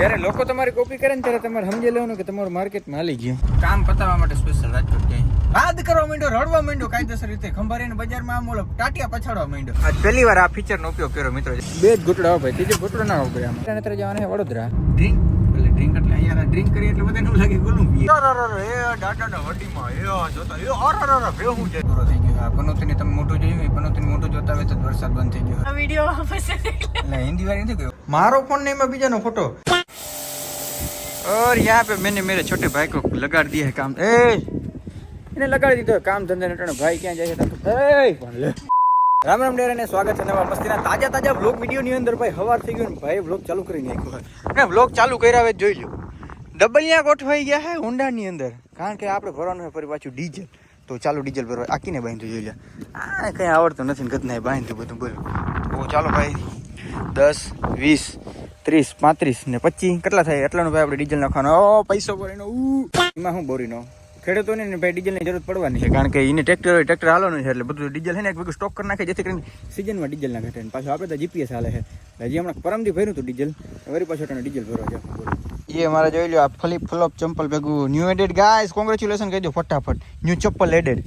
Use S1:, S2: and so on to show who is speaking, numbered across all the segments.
S1: જ્યારે લોકો તમારી કોપી કરે ને ત્યારે તમારે સમજી લેવાનું કે તમારું માર્કેટમાં હાલી ગયું. કામ પતાવવા માટે સ્પેશિયલ રાજકોટ ક્યાંય બાદ કરવા માંડ્યો રડવા માંડ્યો કાયદેસર રીતે. ખંભારીને બજારમાં આમ ઓલો ટાટિયા પછાડવા માંડ્યો. આજ પહેલી વાર આ ફીચરનો ઉપયોગ કર્યો મિત્રો. બે જ ઘૂંટડા ભાઈ ત્રીજો ઘૂંટડો ના વાપરે આમ. નત્ર જવાના વડોદરા. ડ્રિંક એટલે ડ્રિંક એટલે અહીંયા ડ્રિંક કરીએ એટલે બધાને એવું લાગે ગુલું પીએ. જોતા એ અર અર થઈ ગયો. આ પનોતીને તમે મોટું જોયું પનોતીને મોટું જોતા હોય વરસાદ બંધ થઈ ગયો.
S2: આ
S1: એટલે હિન્દી વાળી નથી મારો ફોન ને એમાં બીજાનો ફોટો और यहाँ पे मैंने मेरे छोटे भाई को लगा दिया है काम ए એને લગાડી દીધો है काम धंधे नटने भाई ક્યાં જાય છે તો એ પણ લે રામ રામ ડેર અને સ્વાગત છે નવા મસ્તીના તાજા તાજા બ્લોગ વિડીયો ની અંદર ભાઈ હવાર થઈ ગયું ને ભાઈ બ્લોગ ચાલુ કરી નાખ્યો છે અને બ્લોગ ચાલુ કર્યા હવે જોઈ લ્યો ડબલિયા ગોઠવાઈ ગયા છે હોન્ડાની અંદર કારણ કે આપણે ભરવાનું છે ફરી પાછું ડીઝલ તો ચાલો ડીઝલ ભરવા આકીને બાંધ્યું જોઈ લે આ કંઈ આવડતું નથી ને ગતનાએ બાંધ્યું બધું બોલો ઓ ચાલો ભાઈ દસ વીસ ત્રીસ પાંત્રીસ ને પચીસ. કેટલા થાય? એટલાનું ભાઈ આપણે ડીઝલ નાખવાનો. ઓ, પૈસો બોરીનો એમાં શું બોરીનો? ખેડૂતોને ને ભાઈ ડીઝલની જરૂર પડવાની છે. કારણ કે એને ટ્રેક્ટર ટ્રેક્ટર હાલવાનું છે એટલે બધું ડીઝલ છે ને એક સ્ટોક કરી નાખે, જેથી કરીને સિઝનમાં ડીઝલ ના ઘટે. પાછું આપણે તો જીપીએસ હાલે છે. હજી હમણાં પરમથી ભર્યું હતું ડીઝલ. વરી પાછું તમે ડીઝલ ભરવા છે. એ મારે જોઈ લો આ ફ્લિપ ફ્લોપ ચંપલ ભેગું. ન્યુ એડેડ ગાઈસ કોંગ્રેચ્યુલેશન કહી દો, ફટાફટ. ન્યુ ચપ્પલ એડેડ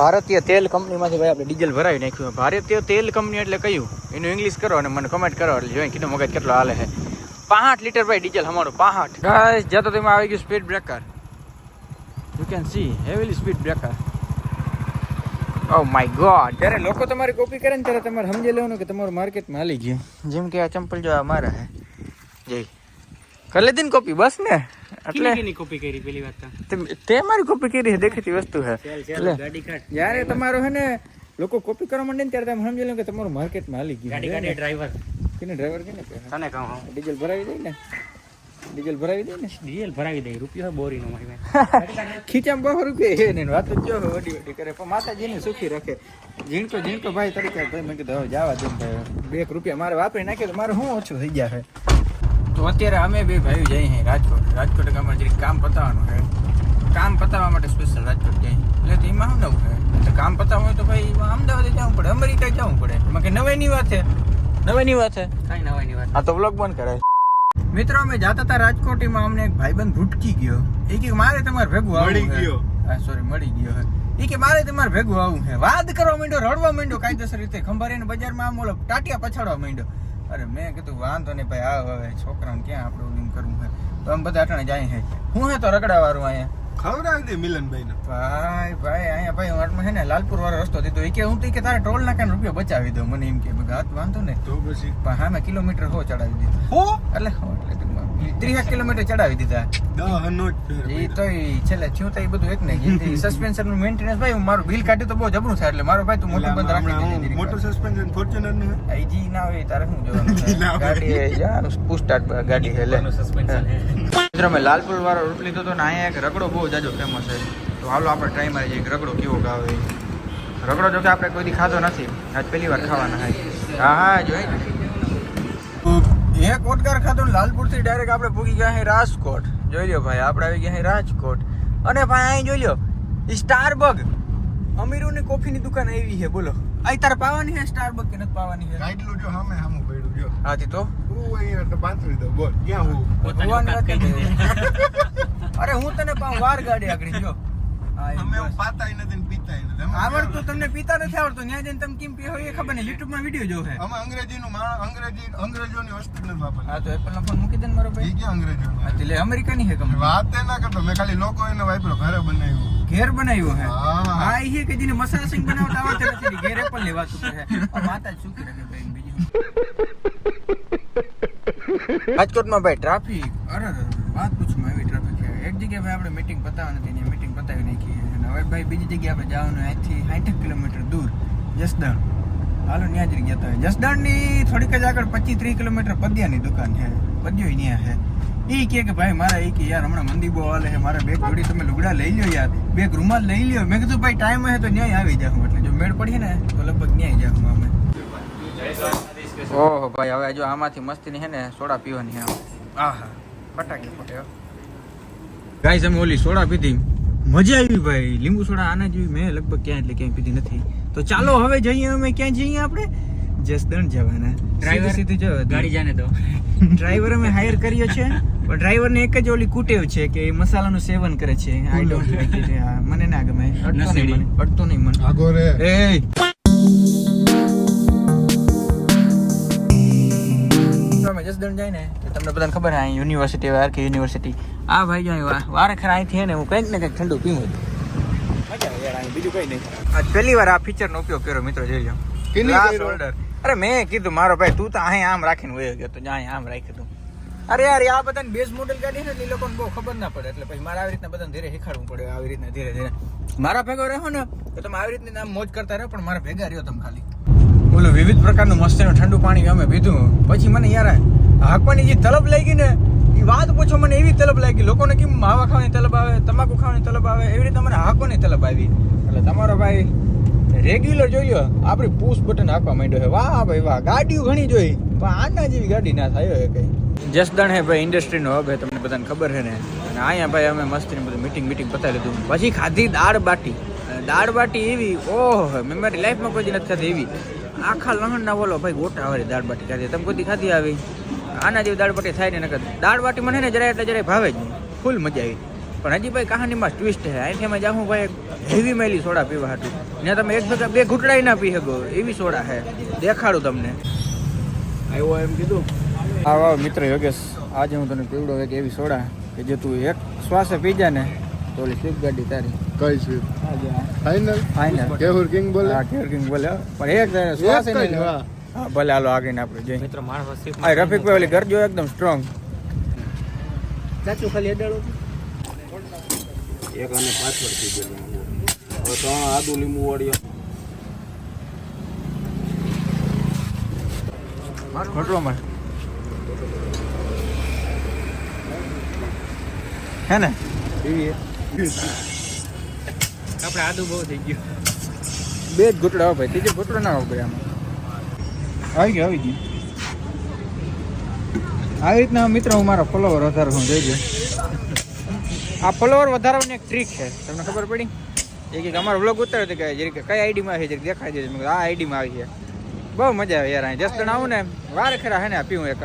S1: ભારતીય તેલ કંપનીમાંથી ભાઈ આપણે ડીઝલ ભરાવી નાખ્યું ભારતીય તેલ કંપની એટલે કયું? એનું ઇંગ્લિશ કરો અને મને કમેન્ટ કરો. એટલે જોઈએ કીધું મગજ કેટલો હાલે છે. પાંઠ લીટર ભાઈ ડીઝલ અમારું પાંઠ. ગાય જતો તેમાં આવી ગયું speed breaker you can see heavily speed breaker oh my god જ્યારે લોકો તમારી કોપી કરે ને ત્યારે તમારે સમજી લેવાનું કે તમારું માર્કેટમાં હાલી ગયું. જેમ કે આ ચંપલ જો આ મારા હે જય. કરી લીધી ને કોપી બસ ને? એટલે
S2: કેની કોપી કરી પેલી વાત
S1: તે? મારી કોપી કરી દેખેતી વસ્તુ છે. એટલે જ્યારે તમારો હે ને લોકો કોપી કરવા માંડે ને ત્યારે તમે સમજી લો કે તમારું માર્કેટમાં હાલી ગયું
S2: ગાડી ગાડી ડ્રાઈવર
S1: કેને ડ્રાઈવર કેને
S2: તને કહું
S1: ડીઝલ ભરાવી દે ને. ડીઝલ ભરાવી દે ને.
S2: ડીઝલ ભરાવી દઈ રૂપિયો બોરી નો મારી
S1: ખીચામાં બહુ રૂપિયા હે ને વાત જો વડી વડી કરે. પણ માતાજીને સુખી રાખે. ઝીણકો ઝીણકો ભાઈ તરીકે મેં કીધું હવે જવા દે ભાઈ. બે રૂપિયા મારે વાપરી નાખે તો મારે શું ઓછું થઈ ગયા છે? તો અત્યારે અમે બે ભાઈઓ જઈએ છીએ રાજકોટ. રાજકોટ અમારે જરીક કામ પતાવવાનું છે. કામ પતાવવા માટે સ્પેશિયલ રાજકોટ જઈએ એટલે તો એમાં શું નવું છે? એટલે કામ પતાવવું હોય તો ભાઈ અમદાવાદ જવું પડે અમેરિકા જવું પડે. એમાં કે નવાઈની વાત છે? નવાઈની વાત છે?
S2: કઈ નવાઈની વાત?
S1: આ તો વ્લોગ બંધ કરાય. મિત્રો અમે જાતા હતા રાજકોટ એમાં અમને એક ભાઈબંધ ભૂટકી ગયો. એ કે મારે તમારે ભેગું
S3: મળી ગયો.
S1: હા સોરી મળી ગયો. એ કે મારે તમારે ભેગું આવું છે. વાદ કરવા માંડ્યો રડવા માંડ્યો કાયદેસર રીતે. ખંભારીને બજારમાં આમ ઓલો ટાટિયા પછાડવા માંડ્યો. અરે મેં કીધું, વાંધો નહીં ભાઈ આ હવે, છોકરાને ક્યાં આપણે ઓલું કરવું હોય તો આમ બધા અટાણે જાય છે. હું હે તો રગડા વાળું અહીંયા?
S3: ખવડાવી દે મિલનભાઈ ને
S1: ભાઈ ભાઈ અહીંયા ભાઈ વાટમાં છે ને લાલપુર વાળો રસ્તો દીધો. એ કે હું તો ઈ કે તારે ટોલ નાખે રૂપિયો બચાવી દઉં. મને એમ કે મેં કીધું, હાથ વાંધો ને
S3: તો પછી?
S1: પણ હા મેં કિલોમીટર હો ચડાવી દીધું.
S3: હો?
S1: એટલે હો એટલે ટૂંકમાં ત્રીસ કિલોમીટર ચડાવી દીધા.
S3: દહ નો જ ફેર
S1: એ તો ઈ છેલ્લે થયું તો એ બધું એક ને સસ્પેન્શનનું મેન્ટેનન્સ ભાઈ હું મારું બિલ કાઢ્યું તો બહુ જબરું થાય. એટલે મારો ભાઈ તું મોટું બંધ રાખી દેજે
S3: મોટર સસ્પેન્શન ફોર્ચ્યુનરનું? હે?
S1: આઈ જી ના હોય તારે શું જોવાનું
S3: જી ના હોય.
S1: ગાડી હે યાર પુસ્ટાર્ટ ગાડી હે લે.
S2: સસ્પેન્શન
S1: મિત્રો, મેં લાલપુર વાળો રૂટ લીધો તો ને અહીંયા એક રગડો બહુ જાજો ફેમસ છે. તો હાલો આપણે ટ્રાય મારી જઈએ કે રગડો કેવો ગાવે. એ. રગડો જો કે આપણે કોઈ દી ખાધો નથી. આજ પહેલી વાર ખાવાના છે. હા હા જોઈ એક ઓટકાર ખાધો ને લાલપુરથી ડાયરેક્ટ આપણે પૂગી ગયા છે રાજકોટ. જોઈ લ્યો ભાઈ, આપણે આવી ગયા છે રાજકોટ. અને ભાઈ, અહીં જોઈ લ્યો સ્ટારબગ અમીરોની કોફીની દુકાન આવી છે, બોલો. આ તારે પાવાની છે સ્ટારબગ કે નથી પાવાની છે?
S3: જો
S1: હાથી તો
S3: હું હું.
S1: અરે હું તને પાઉં વાર ગાડી આગળ જો હા,
S3: ને
S1: આવડતું તમને પીતા નથી આવડતું? ત્યાં જઈને તમે કેમ પીવો એ ખબર નહીં. યુટ્યુબમાં વીડિયો જોવે
S3: અમે અંગ્રેજી નું અંગ્રેજી અંગ્રેજોની વસ્તુ જ નથી વાપરતા.
S1: હા તો એપલ નો ફોન મૂકી દે ને મારો
S3: એ
S1: ભાઈ
S3: ક્યાં અંગ્રેજો
S1: હા, તો લે અમેરિકાની છે કંપની.
S3: વાત ના કરતો. મેં ખાલી લોકો એને વાપરો ઘરે બનાવ્યો.
S1: ઘેર બનાવ્યું હે?
S3: હા.
S1: હા એ કે જેને મસાલા સિંગ બનાવતા આવડતું નથી. ઘેરે એપલની વાત કરે આ માતા ચૂકી રાખે ભાઈ બીજું? રાજકોટમાં ભાઈ ટ્રાફિક અરે, વાત પૂછું, એવી ટ્રાફિક છે. એક જગ્યાએ ભાઈ આપણે મીટિંગ પતાવવાની હતી ત્યાં મીટિંગ પતાવી નાખી. અને હવે ભાઈ બીજી જગ્યાએ આપણે જવાનું, અહીંથી સાઠ કિલોમીટર દૂર, જસદણ. હાલો ત્યાં જ ગયા હતા. જસદણની થોડીક જ આગળ પચીસ ત્રીસ કિલોમીટર પદ્યાની દુકાન છે. પદ્યો ત્યાં છે. એ કહે કે ભાઈ મારા એ કે યાર, હમણાં મંદી બહુ હાલે છે. મારા બેગ જોડી તમે લુગડા લઈ લ્યો યાર. બેગ રૂમાલ લઈ લ્યો. મેં કીધું, ભાઈ ટાઈમ હે તો ન્યાય આવી જાઉં એટલે જો મેળ પડીએ ને, તો લગભગ ન્યાય જાઉં અમે. ઓહો ભાઈ હવે જો આમાંથી મસ્તીની હે ને સોડા પીવાની હે આહા ફટાકી ફૂટે ગાઈસ અમે ઓલી સોડા પીધી. મજા આવી ભાઈ. લીંબુ સોડા આના જેવી મેં લગભગ ક્યાં એટલે ક્યાંય પીધી નથી. તો ચાલો હવે જઈએ અમે. ક્યાં જઈએ આપણે? જસદણ જવાના.
S2: ડ્રાઈવર
S1: સીધું જો
S2: ગાડી જાને તો.
S1: ડ્રાઈવર અમે હાયર કર્યો છે પણ ડ્રાઈવર ને એક જ ઓલી કુટેવ છે કે એ મસાલાનું સેવન કરે છે. આઈ ડોન્ટ લાઈક ઇટ મને ના ગમે. અડતો નહીં મને. અડતો નહીં મને.
S3: આગો રે.
S1: એ જસદણ જાય ને તો તમને બધાને ખબર છે યુનિવર્સિટી આર કે યુનિવર્સિટી આ ભાઈ જો અહીં વારે ખરા અહીંથી ને હું કંઈક ને કંઈક ઠંડુ પીવું બીજું કંઈ નહીં. આજ પહેલી વાર આ ફીચરનો ઉપયોગ કર્યો મિત્રો જોઈ લો. અરે મેં કીધું મારો ભાઈ તું તો અહીં આમ રાખીને વયો ગયો તો જ્યાં આમ રાખી દઉં અરે યાર આ બધાને બેઝ મોડેલ કાઢી ને એ લોકોને બહુ ખબર ના પડે એટલે પછી મારે આવી રીતના બધાને ધીરે શીખાડવું પડે આવી રીતના ધીરે ધીરે. મારા ભેગો રહો ને તો તમે આવી રીતના આમ મોજ કરતા રહો પણ મારા ભેગા રહ્યો તમે ખાલી. ઓલું વિવિધ પ્રકારનું મસ્ત એનું ઠંડુ પાણી અમે પીધું. પછી મને યાર હાંકવાની જે તલબ લાગી ને એ વાત પૂછો મને એવી તલબ લાગી, લોકોને કેમ માવા ખાવાની તલબ આવે, તમાકુ ખાવાની તલબ આવે, એવી રીતે મને હાંકવાની તલબ આવી. એટલે તમારો ભાઈ રેગ્યુલર જોયો, આપણી પુશ બટન આપવા માંડ્યો છે. વાહ ભાઈ વાહ, ગાડીઓ ઘણી જોઈ. પણ આના જેવી ગાડી ના થાય હોય કઈ. જસદણ હે ભાઈ ઇન્ડસ્ટ્રીનો હબ હે, તમને બધાને ખબર છે ને? અને અહીંયા ભાઈ અમે મસ્તીની બધું મીટિંગ મીટિંગ પતાવી લીધું. પછી ખાધી દાળ બાટી. દાળ બાટી એવી, ઓહ, મેં મારી લાઈફમાં કોઈ નથી ખાધી એવી. આખા લહણના બોલો ભાઈ ગોટા વાળી દાળ બાટી ખાધી. તમે કોઈ ખાધી આવી? આના જેવી દાળ બાટી થાય ને નકર દાળ બાટી મને ને જરાય એટલે જરાય ભાવે જ નહીં. ફૂલ મજા આવી. પણ હજી ભાઈ કહાનીમાં ટ્વિસ્ટ છે. અહીંથી અમે જાઉં ભાઈ હેવી મેલી સોડા પીવા હતું ને તમે એક ભેગા બે ઘૂંટડાઈ ના પી શકો એવી સોડા છે. દેખાડું તમને. આવ્યો એમ કીધું. આ વાવ મિત્ર યોગેશ આજે હું તને પીવડો એક એવી સોડા કે જે તું એક શ્વાસે પી જા ને તો ઓલી સ્વીપ ગાડી તારી.
S3: કઈ સ્વીપ ફાઇનલ
S1: ફાઇનલ
S3: કેહુર કિંગ બોલે?
S1: હા કેર કિંગ બોલે પણ એક શ્વાસે નહીં. હા ભલે હાલો આગળ આપણે જોઈએ.
S2: મિત્રો માણસ
S1: આ રફીકભાઈ ઓલી ગરજો એકદમ સ્ટ્રોંગ
S2: સાચું ખાલી અડાળો
S4: એક આને પાછળથી ગયેલું હવે ત્રણ આદુ લીંબુ વાળ્યો
S1: ખોટલો માં. હે ને? એવી
S2: આપણે આદુ બહુ થઈ ગયું.
S1: બે જ ઘૂંટડા ભાઈ ત્રીજો ઘૂંટડો ના ઉભરે આમાં. આવી ગયો આવી ગયો. આવી રીતના મિત્રો હું મારા ફોલોવર વધારું છું ગયો આ ફોલોવર વધારવાની એક ટ્રીક છે. તમને ખબર પડી? એક એક અમારો બ્લોગ ઉતાર્યો હતો કે જરીક કઈ આઈડીમાં છે જરીક દેખાઈ દેજો મેં આ આઈડીમાં આવી છે. બહુ મજા આવે યાર અહીં. જસ્ટ આવું ને વાર ખરા હે ને પીવું એક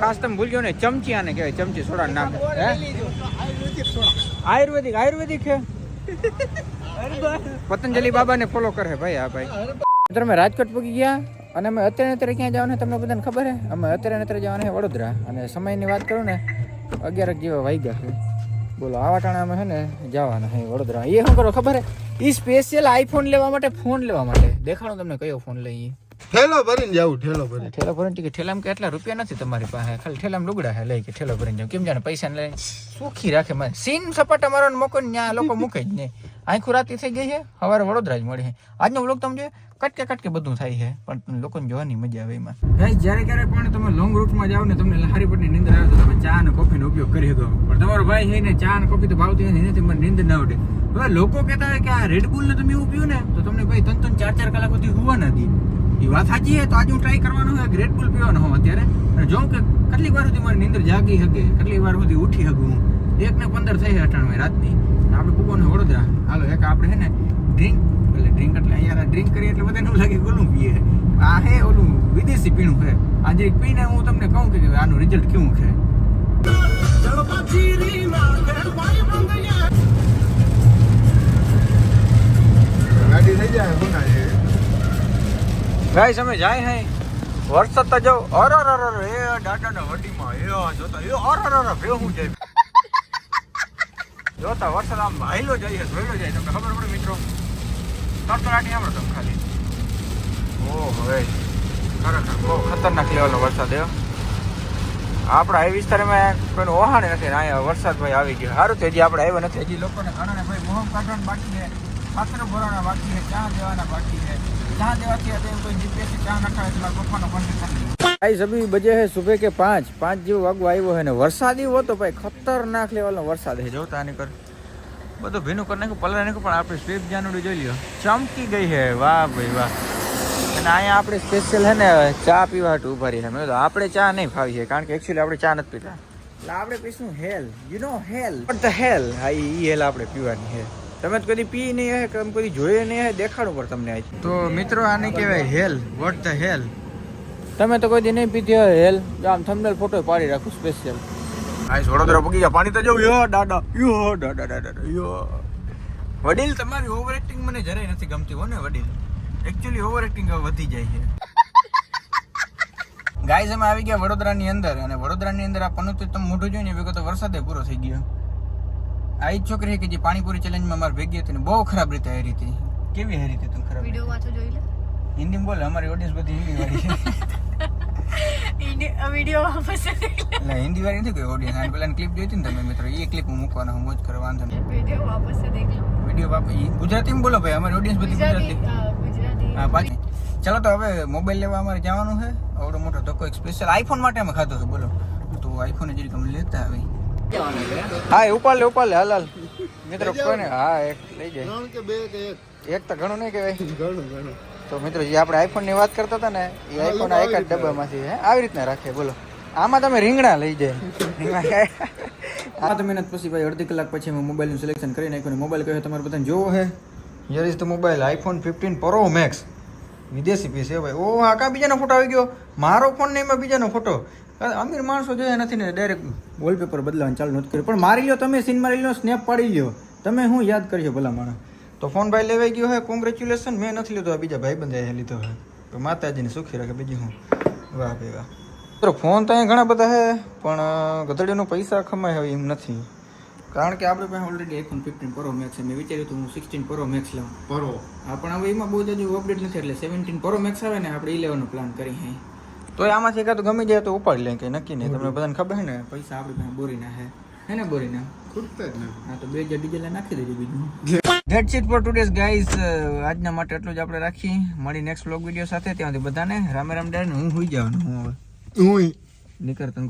S1: ખાસ તમે ભૂલજો ને ચમચી આને કહેવાય, ચમચી સોડા નામ. હે? આયુર્વેદિક આયુર્વેદિક છે? પતંજલિ બાબાને ફોલો કરે ભાઈ આ ભાઈ. મિત્રો મેં રાજકોટ પૂકી ગયા? અને અમે અત્યારે અત્યારે ક્યાં જવાના તમને બધાને ખબર છે? અમે અત્યારે અત્યારે જવાના છે વડોદરા. અને સમયની વાત કરું ને અગિયાર જેવા વાગ્યા છે. બોલો આવા ટાણે અમે છે ને જવાના છે વડોદરા. એ શું કરો ખબર છે? એ સ્પેશિયલ આઈફોન લેવા માટે ફોન લેવા માટે. દેખાડો તમને કયો ફોન લઈએ.
S3: ઠેલો ભરીને જાવું ઠેલો ભરીને.
S1: ઠેલો ભરીને ટિકિટ ઠેલામાં કે એટલા રૂપિયા નથી તમારી પાસે? ખાલી ઠેલામાં લુગડા હે લઈ કે ઠેલો ભરીને જાવ કેમ જાણે પૈસા લઈ સુખી રાખે મને સીન સપાટા મારવાનો મોકો ને ત્યાં લોકો મૂકે જ નહીં. આખું રાતી થઈ ગઈ છે. સવારે વડોદરા જ મળી છે. આજનો વ્લોગ તમે જોઈએ. કટકે કટકે બધું થાય છે, પણ લોકોને જોવાની મજા આવે એમાં. ગાઈસ, જ્યારે ક્યારે પણ તમે લોંગ રૂટમાં જાઓ ને તમને લહારી પટની નીંદર આવે તો તમે ચા અને કોફીનો ઉપયોગ કરી શકો. પણ તમારો ભાઈ છે ને ચા અને કોફી તો ભાવતી નથી, એનાથી મને નીંદ ના ઉડે હવે લોકો કહેતા હોય કે આ રેડ બુલ ને તમે એવું પીવું ને, તો તમને ભાઈ ત્રણ ત્રણ ચાર ચાર કલાક સુધી હુવા નથી એ વાત સાચી છે, તો આજે હું ટ્રાય કરવાનો હોય રેડ બુલ પીવાનો હું અત્યારે. અને જોઉં કે કેટલી વાર સુધી મારી નીંદર જાગી શકે કેટલી વાર સુધી ઉઠી શકું હું. એક ને પંદર થઈ અઠાણું રાતની. આપણે પૂગો વડોદરા. હાલો, એક આપણે છે ને ડ્રિંક ડ્રિંક એટલે અહીંયા ડ્રિંક કરીએ એટલે બધાને એવું લાગે કે ઓલું પીએ. આ હે ઓલું વિદેશી પીણું છે. આજે પીને હું તમને કહું કે આનું રિઝલ્ટ કેવું છે.
S3: ગાડી થઈ જાય ગુના છે
S1: ગાઈસ અમે જાય હે. વરસાદ તો જો અર અર અર એ ડાટાના વટીમાં એ જોતા એ અર અર અર ભેહું જાય. જોતા વરસાદ આમ હાઈલો જાય છે જોઈલો જાય તમને ખબર પડે મિત્રો? તરતરાટી આમ તમે ખાલી. ઓહ, હવે ખરેખર બહુ ખતરનાક લેવલનો વરસાદ એવો આપણા એ વિસ્તારમાં કોઈનું ઓહાણ નથી, ને અહીંયા વરસાદ ભાઈ આવી ગયો. સારું તો હજી આપણે આવ્યો નથી, હજી લોકોને ઘણાને ભાઈ મોહમ કાઢવાનું બાકી છે પાત્ર ભરવાના બાકી છે, ચા દેવાના બાકી છે. ચા દેવાથી અત્યારે કોઈ જીપીએસ ચા નખાવે તો મારા પપ્પાનો કોન્ટેક્ટ ભાઈ, સભી, બજે હે સુબહ કે પાંચ? પાંચ જેવો વાગવા આવ્યો હે ને, વરસાદ એવો તો ભાઈ, ખતરનાક લેવલનો વરસાદ હે, જોતા આની કર બધું ભીનું કરી નાખ્યું પલર નાખ્યું પણ આપણે સ્વીપ જાનુડી જોઈ લ્યો. ચમકી ગઈ હે વાહ ભાઈ વાહ. અને અહીંયા આપણે સ્પેશિયલ હે ને ચા પીવા હાટુ ઊભા રહી છે મેં આપણે ચા નહીં ફાવી છે કારણ કે એકચ્યુઅલી આપણે ચા નથી પીતા. એટલે આપણે પીશું hell. You know hell. But the hell હા ઈ હેલ આપણે પીવાની છે તમે તો કદી પી નહીં હે તમે કદી જોઈએ નહીં હે દેખાડું પર તમને આજ. તો મિત્રો આને કહેવાય હેલ. વોટ ધ હેલ તમે તો કોઈ દી નહીં પીધી હોય હેલ. આમ થંબનેલ ફોટો પાડી રાખું સ્પેશિયલ આ વડોદરા પગી ગયા. પાણી તો જો યો દાદા. યો દાદા દાદા યો. વડીલ તમારી ઓવર એક્ટિંગ મને જરાય નથી ગમતી હો ને વડીલ? એકચ્યુઅલી ઓવર એક્ટિંગ વધી જાય છે. ગાઈઝ અમે આવી ગયા વડોદરાની અંદર અને વડોદરાની અંદર આ પનોતી તમે મોઢું જોઈને તો વરસાદે પૂરો થઈ ગયો. આ જ છોકરી કે જે પાણીપુરી ચેલેન્જમાં અમારે ભેગી હતી ને બહુ ખરાબ રીતે હારી હતી. કેવી હારી હતી તું ખરાબ?
S5: વીડિયો વાંચો જોઈ લે.
S1: હિન્દીમાં બોલ અમારી ઓડિયન્સ બધી હિન્દી વાળી. છે
S5: વીડિયો વાપસ
S1: એટલે હિન્દી વાળી નથી કોઈ ઓડિયન્સ પેલા ક્લિપ જોઈ ને તમે મિત્રો? એ ક્લિપ હું મૂકવાના હું મોજ કરવા વાંધો નહીં.
S5: વીડિયો વાપસ
S1: વીડિયો બાપ ગુજરાતીમાં બોલો ભાઈ અમારી ઓડિયન્સ બધી
S5: ગુજરાતી
S1: ગુજરાતી.
S5: હા,
S1: પાછી ચાલો તો હવે મોબાઈલ લેવા અમારે જવાનું છે. આવડો મોટો ધક્કો એક સ્પેશિયલ આઈફોન માટે અમે ખાધો છે બોલો. તો આઈફોન જરીક તમે લેતા આવી. હા એ ઉપાડ લે ઉપાડ લે હાલ હાલ. મિત્રો કોઈને હા એક લઈ જાય.
S3: કે બે કે એક.
S1: એક તો ઘણું નહીં કહેવાય.
S3: ઘણું ઘણું.
S1: તો મિત્રો જે આપણે આઈફોનની વાત કરતા હતા ને એ આઈફોન એક જ ડબ્બામાંથી હે આવી રીતના રાખે બોલો. આમાં તમે રીંગણા લઈ જાય. આ તો મહેનત પછી ભાઈ અડધી કલાક પછી મેં મોબાઈલનું સિલેક્શન કરી નાખ્યું મોબાઈલ કયો તમારે બધાને જોવો હે. Here is the mobile iPhone fifteen pro max વિદેશી પીસ છે ભાઈ. ઓ આ કા બીજાનો ફોટો આવી ગયો? મારો ફોન ને એમાં બીજાનો ફોટો અમીર માણસો જોયા નથી ને ડાયરેક્ટ વોલપેપર બદલાવાનું ચાલુ નથી કર્યું. પણ મારી લ્યો તમે સીન મારી લ્યો સ્નેપ પાડી લ્યો. તમે હું યાદ કરજો ભલા માણસ. તો ફોન ભાઈ લેવાઈ ગયો હે કોંગ્રેચ્યુલેશન મેં નથી લીધો આ બીજા ભાઈ બંધાએ લીધો હે. તો માતાજીને સુખી રાખે બીજી હું? વાહ ભાઈ વાહ. મિત્રો ફોન તો અહીંયા ઘણા બધા હે પણ ગધડીનો પૈસા કમાય હવે એમ નથી. કારણ કે આપણે પાસે already iPhone fifteen pro max છે. મેં વિચાર્યું હતું હું સિક્સટીન પ્રો મેક્સ લઉં.
S3: પરો
S1: હા પણ હવે એમાં બહુ જ હજુ અપડેટ નથી એટલે સેવન્ટીન પ્રો મેક્સ આવે ને આપણે ઇલેવનનો પ્લાન કરી હે. તો આમાંથી એકાદ ગમી જાય તો ઉપાડી લે કંઈ નક્કી નહીં. તમને બધાને ખબર છે ને પૈસા આપણી પાસે બોરીના હે. હે ને બોરીના?
S3: ખૂટતા જ નથી.
S1: હા તો બે હજાર ડીઝલ નાખી દેજો બીજું. That's it for today's guys આજના માટે એટલું જ આપણે રાખી મળી નેક્સ્ટ બ્લોગ વીડિયો સાથે. ત્યાંથી બધાને રામે રામ ડેન હું હોઈ જવાનું હું હવે
S3: હું
S1: નીકળ તને